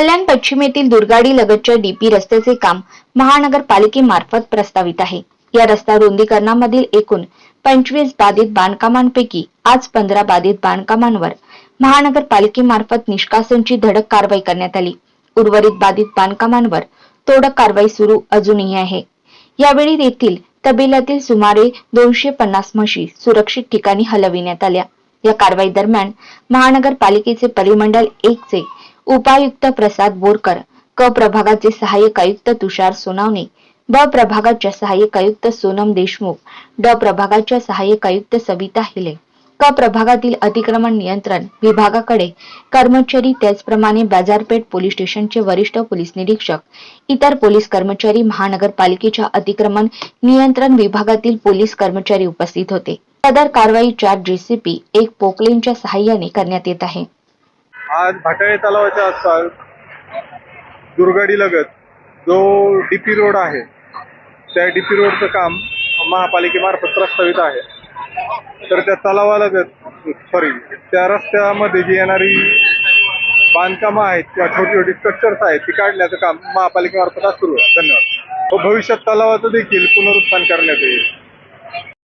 कल्याण पश्चिमेतील दुर्गाडी लगतच्या डीपी रस्त्याचे काम महानगरपालिकेमार्फत प्रस्तावित आहे. या रस्ता रुंदीकरणामधील एकूण पंचवीस बाधित बांधकामांपैकी आज पंधरा बाधित बांधकामांवर महानगरपालिकेमार्फत निष्कासनची धडक कारवाई करण्यात आली. उर्वरित बाधित बांधकामांवर तोडक कारवाई सुरू अजूनही आहे. यावेळी येथील तबेल्यातील सुमारे दोनशे पन्नास म्हशी सुरक्षित ठिकाणी हलविण्यात आल्या. या कारवाई दरम्यान महानगरपालिकेचे परिमंडल एक चे उपायुक्त प्रसाद बोरकर क प्रभागाचे सहाय्यक आयुक्त तुषार सोनावणे ब प्रभागाच्या सहाय्यक आयुक्त सोनम देशमुख ड प्रभागाच्या सहाय्यक आयुक्त सविता हिले क प्रभागातील अतिक्रमण नियंत्रण विभागाकडे कर्मचारी त्याचप्रमाणे बाजारपेठ पोलीस स्टेशनचे वरिष्ठ पोलीस निरीक्षक इतर पोलीस कर्मचारी महानगरपालिकेच्या अतिक्रमण नियंत्रण विभागातील पोलीस कर्मचारी उपस्थित होते. सदर कारवाई चार जेसीपी एक पोकलेनच्या सहाय्याने करण्यात येत आहे. आज भाटाळे तलावाच्या आसपास दुर्गाडी लगत जो डीपी रोड आहे त्या डीपी रोडचं काम महापालिकेमार्फत प्रस्तावित आहे. तर त्या तलावालगत सॉरी त्या रस्त्यामध्ये जी येणारी बांधकामं आहेत किंवा छोटी छोटी स्ट्रक्चर्स आहेत ती काढण्याचं काम महापालिकेमार्फत आज सुरू आहे. धन्यवाद. व भविष्यात तलावाचं देखील पुनरुत्थान करण्यात येईल.